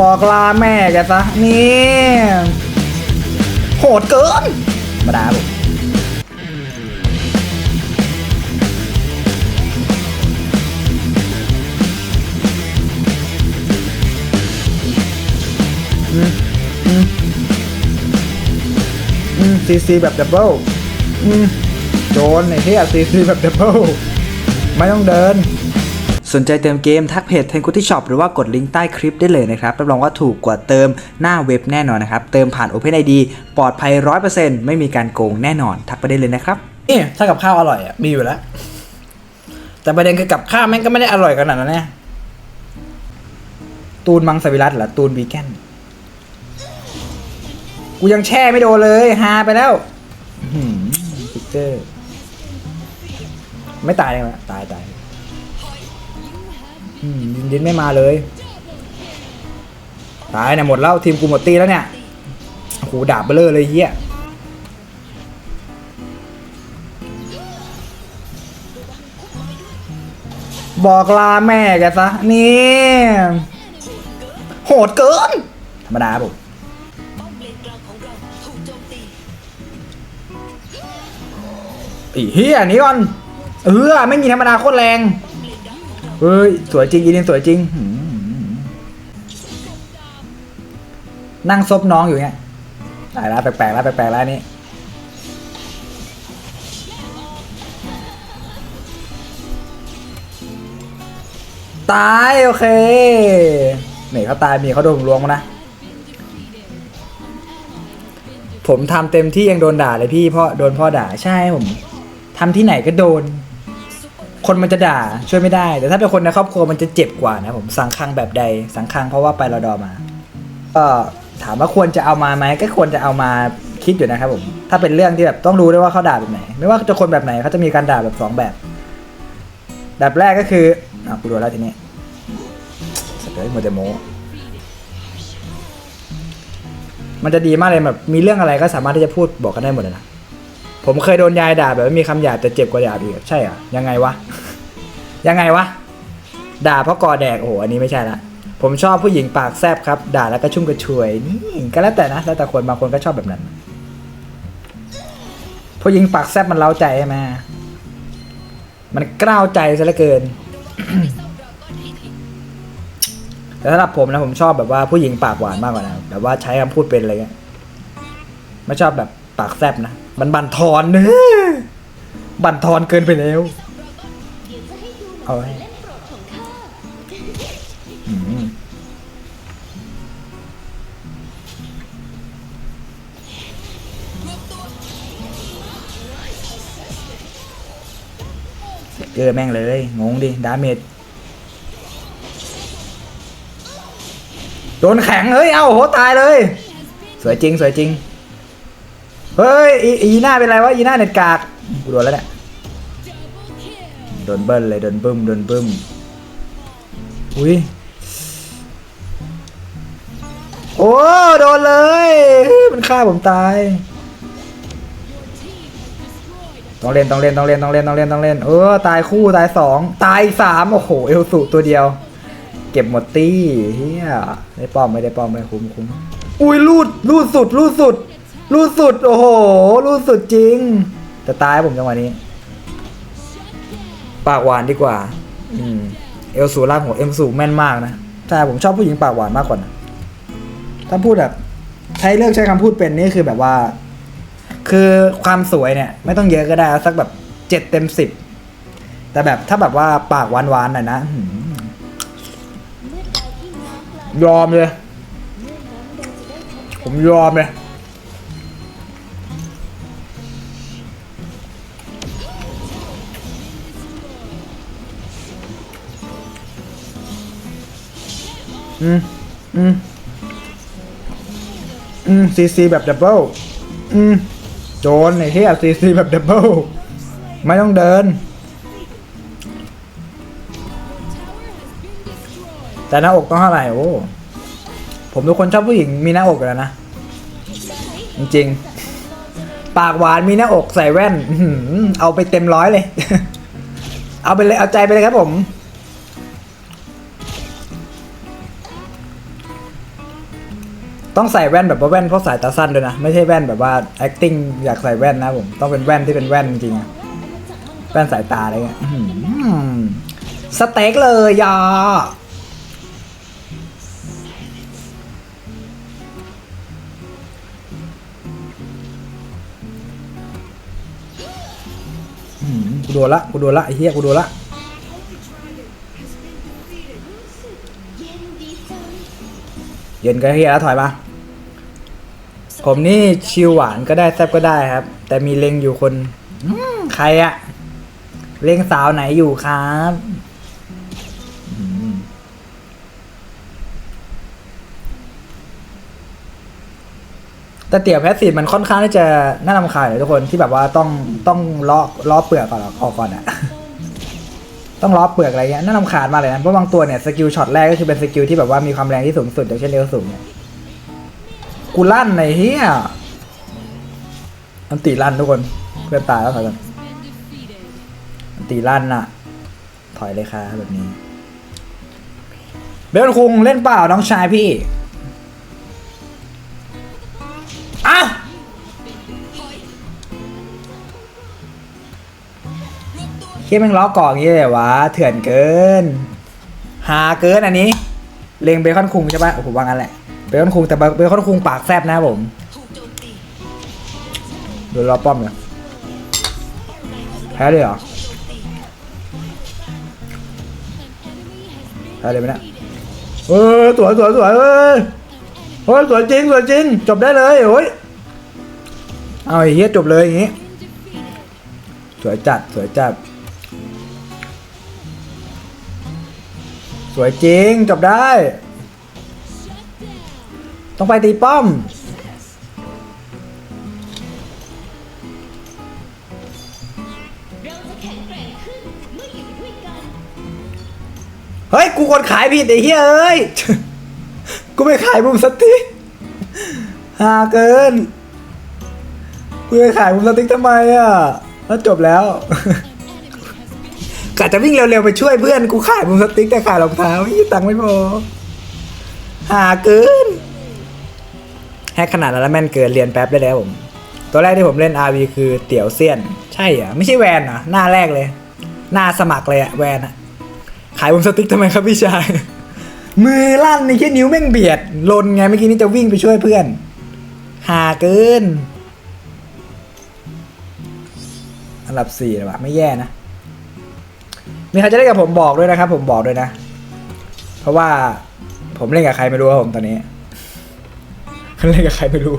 บอกลาแม่แกซะนี่โหดเกินมาด่าผมซีซีแบบดับเบิลโจนไอ้เหี้ยซีซีแบบดับเบิลไม่ต้องเดิน สนใจเติมเกมทักเพจ t ทน k u ที่ช็อปหรือว่ากดลิงก์ใต้คลิปได้เลยนะครับรับรองว่าถูกกว่าเติมหน้าเว็บแน่นอนนะครับ เติมผ่าน OpenID ปลอดภัย 100%ไม่มีการโกงแน่นอน ทักไปได้เลยนะครับนี่ถ้ากับข้าวอร่อยอะมีอยู่แล้ว แต่ประเด็นคือกับข้าวแม่งก็ไม่ได้อร่อยขนาดนั้นนะตูนมังสวิรัตเหรอตูนวีแกนกูยังแช่ไม่โดนเลยฮาไปแล้วอื้อหือพิกเกอร์ไม่ตายเลยนะตายตาย ดินดินไม่มาเลย ตายเนี่ยหมดแล้วทีมกูหมดตีแล้วเนี่ยโอ้โหดาบเบลอเลยเฮียบอกลาแม่แกซะ นี่ โหดเกิน ธรรมดาผมอีเฮียนี่ก่อน เออไม่มีธรรมดาโคตรแรง เฮ้ยสวยจริงอีลินสวยจริง นั่งซบน้องอยู่เงี้ยตายแล้วแปลกๆแล้วแปลกๆแล้วนี่ตายโอเคนี่เขาตายมีเขาโดนผมลวงมานะ ผมทำเต็มที่ยังโดนด่าเลยพี่พ่อโดนพ่อด่าใช่ผมทำที่ไหนก็โดน คนมันจะด่าช่วยไม่ได้ แต่ถ้าเป็นคนในครอบครัวมันจะเจ็บกว่านะผมสังคังแบบใดสังคังเพราะว่าไปรอดอมาก็ถามว่าควรจะเอามาไหมก็ควรจะเอามาคิดอยู่นะครับผมถ้าเป็นเรื่องที่แบบต้องรู้ด้วยว่าเขาด่าแบบไหน ไม่ว่าจะคนแบบไหนเขาจะมีการด่าแบบสองแบบ แบบแรกก็คืออะกูดูแล้วทีนี้สเตอร์โมเดโมมันจะดีมากเลยแบบมีเรื่องอะไรก็สามารถที่จะพูดบอกกันได้หมดเลยนะ ผมเคยโดนยายด่าแบบไม่มีคำหยาบแต่เจ็บกว่าหยาบอีกใช่เหรอยังไงวะ ยังไงวะ ด่าเพราะกอแดกโอ้โหอันนี้ไม่ใช่ละผมชอบผู้หญิงปากแซบครับ ด่าแล้วก็ชุ่มกระชวยนี่ก็แล้วแต่นะแล้วแต่คนบางคนก็ชอบแบบนั้น ผู้หญิงปากแซบมันเล้าใจใช่ไหมมันกล้าวใจซะเหลือเกินแต่สำหรับผมนะผมชอบแบบว่าผู้หญิงปากหวานมากกว่านะแบบว่าใช้คำพูดเป็นอะไรเงี้ยไม่ชอบแบบปากแซบนะ มันบั่นทอนเนอบั่นทอนเกินไปแล้ว เอาไว้อืมเจอแม่งเลย งงดิ ดาเมจโดนแข็งเฮ้ย เอ้าโหตายเลย สวยจริง สวยจริง เฮ้ยอีอีหน้าเป็นไรวะอีหน้าเน็ตกากกูโดนแล้วเนี่ยโดนเบิ้ลเลยโดนบึ้มโดนบึ้มอุ้ยโอ้โดนเลย มันฆ่าผมตายต้องเล่นต้องเล่นต้องเล่นต้องเล่นต้องเล่นต้องเล่นเออตายคู่ตายสองตายสามโอ้โหเอลสุตัวเดียว เก็บหมดตี้เฮียได้ป้อมไม่ได้ป้อมไม่คุ้มคุ้มอุ้ยรูดรูดสุดรูดสุด รูดสุด โอ้โห รูดสุดจริงแต่ตายผมจังหวะนี้ ปากหวานดีกว่า อืม เอลสูร่างหัวเอลสูแม่นมากนะใช่ผมชอบผู้หญิงปากหวานมากกว่านะถ้าพูดแบบ ใช้เลือกใช้คำพูดเป็นนี่คือแบบว่า คือความสวยเนี่ย ไม่ต้องเยอะก็ได้สักแบบเจ็ดเต็มสิบ แต่แบบถ้าแบบว่าปากหวานๆหน่อยนะยอมเลย ผมยอมเลย อืมอืมอืมซีซีแบบดับเบิลอืมโจนไอ้เหี้ยซีซีแบบดับเบิลไม่ต้องเดิน แต่หน้าอกต้องเท่าไหร่โอ้ผมทุกคนชอบผู้หญิงมีหน้าอกอยู่แล้วนะ จริงๆ ปากหวานมีหน้าอกใส่แว่นเอาไปเต็มร้อยเลย เอาไปเลยเอาใจไปเลยครับผม ต้องใส่แว่นแบบว่าแว่นเพราะสายตาสั้นด้วยนะ ไม่ใช่แว่นแบบว่า acting อยากใส่แว่นนะผมต้องเป็นแว่นที่เป็นแว่นจริงๆแว่นสายตาอะไรเงี้ยสเต็กเลยยาอื้อหือกูโดนละกูโดนละไอ้เหี้ยกูโดนละ เย็นก็เฮียแล้วถอยมา ผมนี่ชิวหวานก็ได้แซ่บก็ได้ครับ แต่มีเลงอยู่คนใครอะเลงสาวไหนอยู่ครับแต่เตี๋ยวแพสซีฟมันค่อนข้างที่จะน่ารำคาญเลยทุกคนที่แบบว่าต้องต้องล้อล้อเปลือกก่อนออกก่อนอะ ต้องล้อเปลือกอะไรเงี้ยน่ารำคาญมากเลยนะเพราะบางตัวเนี่ยสกิลช็อตแรกก็คือเป็นสกิลที่แบบว่ามีความแรงที่สูงสุดอย่างเช่นเร็วสูงเนี่ยกูลั่นในเฮียอันตีลั่นทุกคนเพื่อนตายแล้วถอยกันอันตีลั่นน่ะ ถอยเลยค่ะแบบนี้ เบลคุงเล่นเปล่าน้องชายพี่ เคียแม่งล้อกล่องอย่างนี้เลยวะเถื่อนเกิน หาเกินอันนี้ เลงเบคอนคุงใช่ปะโอ้โหว่างั้นแหละเบคอนคุงแต่เบคอนคุงปากแซบนะผมโดนล้อป้อมเลยแพ้เลยเหรอแพ้เลยไหมนะเออสวยสวยสวยเอ้ยโอ้ยสวยจริงสวยจริง จบได้เลยโอ้ยเอาไอ้เฮียจบเลยอย่างงี้ สวยจัดสวยจัด วยจริง จบได้ ต้องไปตีป้อม เฮ้ย กูกดขายผิดไอ้เหี้ยเอ้ย กูไม่ขายมุมสติ๊กหาเกินกูไปขายมุมสติ๊กทำไมอะแล้วจบแล้ว กะจะวิ่งเร็วๆไปช่วยเพื่อนกูขายมุมสติ๊กแต่ขายรองเท้ายี่ตังค์ไม่พอหาเกินแฮกขนาดนั้นแล้วแม่นเกินเรียนแป๊บได้แล้วผม ตัวแรกที่ผมเล่น RV คือเตี๋ยวเซียน ใช่เหรอไม่ใช่แวนเหรอหน้าแรกเลย หน้าสมัครเลยอะแวนอะขายบนสติ๊กทำไมครับพี่ชาย มือลั่นในแค่นิ้วแม่งเบียดลนไงเมื่อกี้นี้จะวิ่งไปช่วยเพื่อน หาเกิน อันดับสี่เลยวะไม่แย่นะ มีใครจะเล่นกับผมบอกด้วยนะครับ ผมบอกด้วยนะ เพราะว่าผมเล่นกับใครไม่รู้ครับผมตอนนี้เล่นกับใครไม่รู้